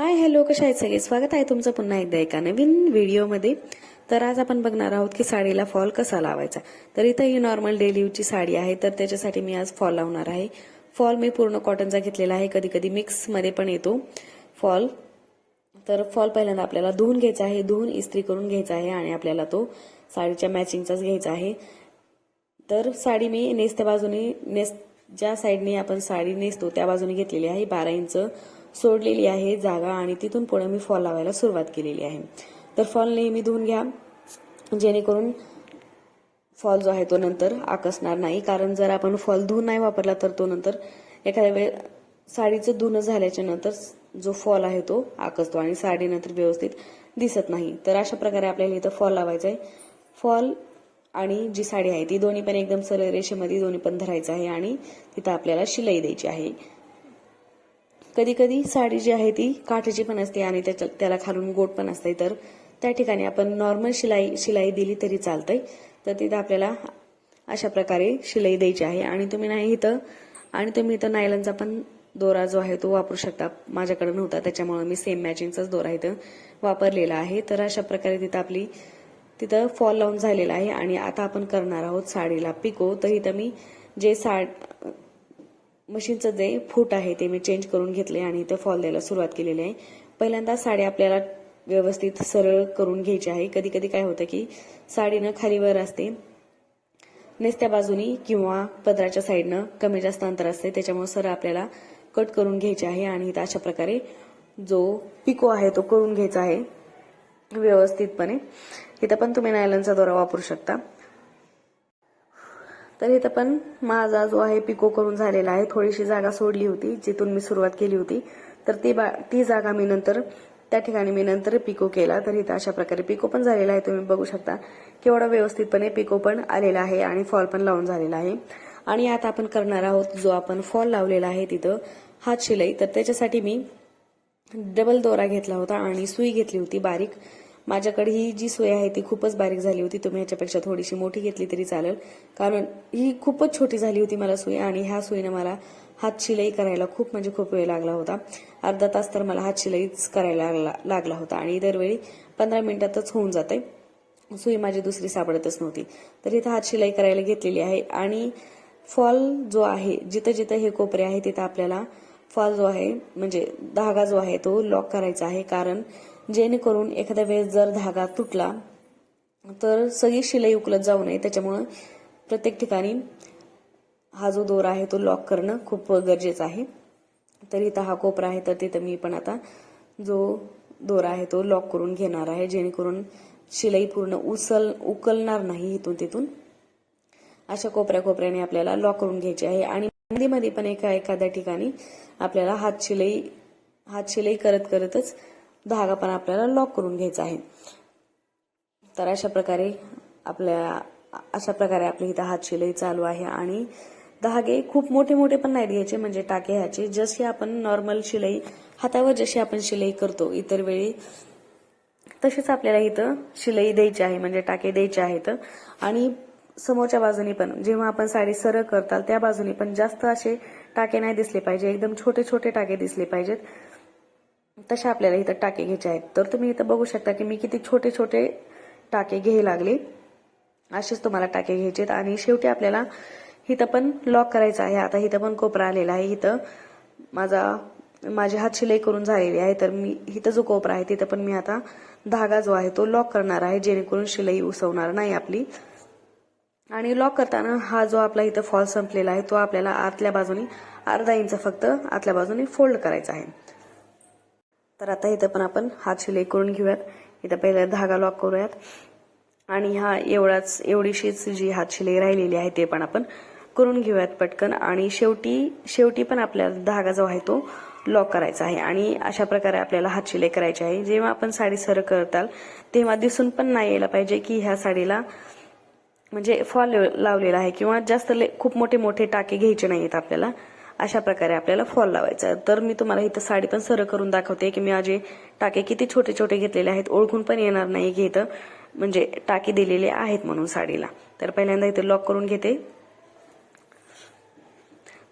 Hi hello कशा आहेत सगळे? स्वागत आहे तुमचं पुन्हा एकदा एका नवीन व्हिडिओमध्ये. तर आज आपण बघणार आहोत की साडीला फॉल कसा लावायचा. तर इथं ही नॉर्मल डेली यूजची साडी आहे तर त्याच्यासाठी मी आज फॉल लावणार आहे. फॉल मी पूर्ण कॉटनचा घेतलेला आहे कधी कधी मिक्समध्ये पण येतो फॉल तर फॉल पहिल्यांदा आपल्याला धुवून घ्यायचा आहे धुवून इस्त्री करून घ्यायचा आहे आणि आपल्याला तो साडीच्या मॅचिंगचाच घ्यायचा आहे. तर साडी मी नेसत्या बाजूने नेस ज्या साईडने आपण साडी नेसतो त्या बाजूने घेतलेली आहे बारा इंच सोडलेली आहे जागा आणि तिथून पुढे मी फॉल लावायला सुरुवात केलेली आहे. तर फॉल नेहमी धुवून घ्या. जेणेकरून फॉल जो आहे तो नंतर आकसणार नाही. कारण जर आपण फॉल धुवून नाही वापरला तर तो नंतर एखाद्या वेळ साडीचं धुणं झाल्याच्यानंतर जो फॉल आहे तो आकसतो आणि साडी नंतर व्यवस्थित दिसत नाही. तर अशा प्रकारे आपल्याला इथं फॉल लावायचा आहे फॉल आणि जी साडी आहे ती दोन्ही पण एकदम सरळ रेषेमध्ये दोन्ही पण धरायचं आहे आणि तिथं आपल्याला शिलाई द्यायची आहे. कधी कधी साडी जी आहे ती काठाची पण असते आणि त्याच्या त्याला खालून गोट पण असते. तर त्या ठिकाणी आपण नॉर्मल शिलाई शिलाई दिली तरी चालतंय. तर तिथं आपल्याला अशा प्रकारे शिलाई द्यायची आहे. आणि तुम्ही नाही इथं आणि तुम्ही इथं नायलनचा पण दोरा जो आहे तो वापरू शकता. माझ्याकडे नव्हता त्याच्यामुळे मी सेम मॅचिंगचाच दोरा इथं वापरलेला आहे. तर अशा प्रकारे तिथं आपली तिथं फॉल लावून झालेला आहे. आणि आता आपण करणार आहोत साडीला पिको. तर इथं मी जे साड मशीनचं जे फूट आहे ते मी चेंज करून घेतले आणि इथं फॉल द्यायला सुरुवात केलेली आहे. पहिल्यांदा साडी आपल्याला व्यवस्थित सरळ करून घ्यायची आहे. कधी कधी काय होतं की साडीनं खालीवर असते नेसत्या बाजूनी किंवा पदराच्या साईडनं कमी जास्त अंतर असते त्याच्यामुळे सरळ आपल्याला कट करून घ्यायचे आहे आणि इथं अशा प्रकारे जो पिको आहे तो करून घ्यायचा आहे व्यवस्थितपणे. इथं पण तुम्ही नायलनचा दोरा वापरू शकता. तर इथं पण माझा जो आहे पिको करून झालेला आहे. थोडीशी जागा सोडली होती जिथून मी सुरुवात केली होती. तर ती बा ती जागा मी नंतर त्या ठिकाणी मी नंतर पिको केला. तर इथं अशा प्रकारे पिको पण झालेला आहे तुम्ही बघू शकता. केवढा व्यवस्थितपणे पिको पण आलेला आहे आणि फॉल पण लावून झालेला आहे. आणि आता आपण करणार आहोत जो आपण फॉल लावलेला आहे तिथं हात शिलाई. तर त्याच्यासाठी मी डबल दोरा घेतला होता आणि सुई घेतली होती बारीक. माझ्याकडे ही जी सोय आहे ती खूपच बारीक झाली होती. तुम्ही ह्याच्यापेक्षा थोडीशी मोठी घेतली तरी चालेल. कारण ही खूपच छोटी झाली होती मला सोय आणि ह्या सोयीनं मला हात शिलाई करायला खूप म्हणजे खूप वेळ लागला होता. अर्धा तास तर मला हात शिलाईच करायला लागला लागला होता आणि दरवेळी पंधरा मिनिटातच होऊन जाते. सुई माझी दुसरी सापडतच नव्हती. तर इथं हात शिलाई करायला घेतलेली आहे आणि फॉल जो आहे जिथं जिथं हे कोपरे आहे तिथं आपल्याला फॉल जो आहे म्हणजे धागा जो आहे तो लॉक करायचा आहे. कारण जेणेकरून एखाद्या वेळेस जर धागा तुटला तर सगळी शिलाई उकलत जाऊ नये. त्याच्यामुळं प्रत्येक ठिकाणी हा जो दोरा आहे तो लॉक करणं खूप गरजेचं आहे. तर इथं हा कोपरा आहे तर तिथं मी पण आता जो दोरा आहे तो लॉक करून घेणार आहे जेणेकरून शिलाई पूर्ण उचल उकलणार नाही इथून तिथून. अशा कोपऱ्या कोपऱ्याने आपल्याला लॉक करून घ्यायची आहे. आणि मध्ये मध्ये पण एका एखाद्या ठिकाणी आपल्याला हात शिलाई हात शिलाई करत करतच धागा पण आपल्याला लॉक करून घ्यायचा आहे. तर अशा प्रकारे आपल्या अशा प्रकारे आपली इथं हात शिलाई चालू आहे आणि धागे खूप मोठे मोठे पण नाहीत घ्यायचे म्हणजे टाके ह्याचे. जशी आपण नॉर्मल शिलाई हातावर जशी आपण शिलाई करतो इतर वेळी तशीच आपल्याला इथं शिलाई द्यायची आहे म्हणजे टाके द्यायचे आहेत. आणि समोरच्या बाजूनी पण जेव्हा आपण साडी सरळ करताल त्या बाजूनी पण जास्त असे टाके नाही दिसले पाहिजे. एकदम छोटे छोटे टाके दिसले पाहिजेत. तशा आपल्याला इथं टाके घ्यायचे आहेत. तर तुम्ही इथं बघू शकता की मी किती छोटे छोटे टाके घ्यायला लागले. असेच तुम्हाला टाके घ्यायचे आणि शेवटी आपल्याला इथं पण लॉक करायचं आहे. आता इथं पण कोपरा आलेला आहे. इथं माझा माझी हात शिलाई करून झालेली आहे. तर मी इथं जो कोपरा आहे तिथं पण मी आता धागा जो आहे तो लॉक करणार आहे. जेणेकरून शिलाई उसवणार नाही आपली. आणि लॉक करताना हा जो आपला इथं फॉल संपलेला आहे तो आपल्याला आतल्या बाजूनी अर्धा इंच फक्त आतल्या बाजूनी फोल्ड करायचा आहे. तर आता इथं पण आपण हात शिलाई करून घेऊयात. इथं पहिला धागा लॉक करूयात. आणि हा एवढाच एवढीशीच जी हात शिलाई राहिलेली आहे ते पण आपण करून घेऊयात पटकन. आणि शेवटी शेवटी पण आपल्याला धागा जो आहे तो लॉक करायचा आहे. आणि अशा प्रकारे आपल्याला हात शिलाई करायची आहे. जेव्हा आपण साडी सर करताल तेव्हा दिसून पण नाही यायला पाहिजे की ह्या साडीला म्हणजे फॉल लावलेला आहे किंवा जास्त खूप मोठे मोठे टाके घ्यायचे नाहीत आपल्याला. अशा प्रकारे आपल्याला फॉल लावायचा तर मी तुम्हाला इथं साडी पण सरळ करून दाखवते की मी आजे टाके किती छोटे छोटे घेतलेले आहेत. ओळखून पण येणार नाही की इथं. म्हणजे टाके दिलेले आहेत म्हणून साडीला. तर पहिल्यांदा इथे लॉक करून घेते.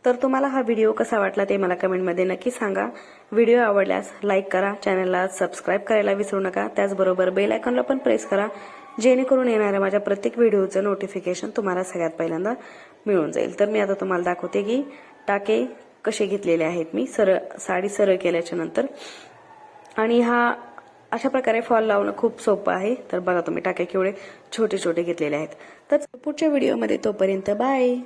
तर तुम्हाला हा व्हिडिओ कसा वाटला ते मला कमेंटमध्ये नक्की सांगा. व्हिडिओ आवडल्यास लाईक करा. चॅनलला सबस्क्राईब करायला विसरू नका. त्याचबरोबर बेल आयकॉनला पण प्रेस करा. जेणेकरून येणाऱ्या माझ्या प्रत्येक व्हिडिओचं नोटिफिकेशन तुम्हाला सगळ्यात पहिल्यांदा मिळून जाईल. तर मी आता तुम्हाला दाखवते की टाके कसे घेतलेले आहेत मी सरळ साडी सरळ केल्याच्यानंतर. आणि हा अशा प्रकारे फॉल लावणं खूप सोपं आहे. तर बघा तुम्ही टाके केवढे छोटे छोटे घेतलेले आहेत. तर पुढच्या व्हिडिओमध्ये तोपर्यंत बाय.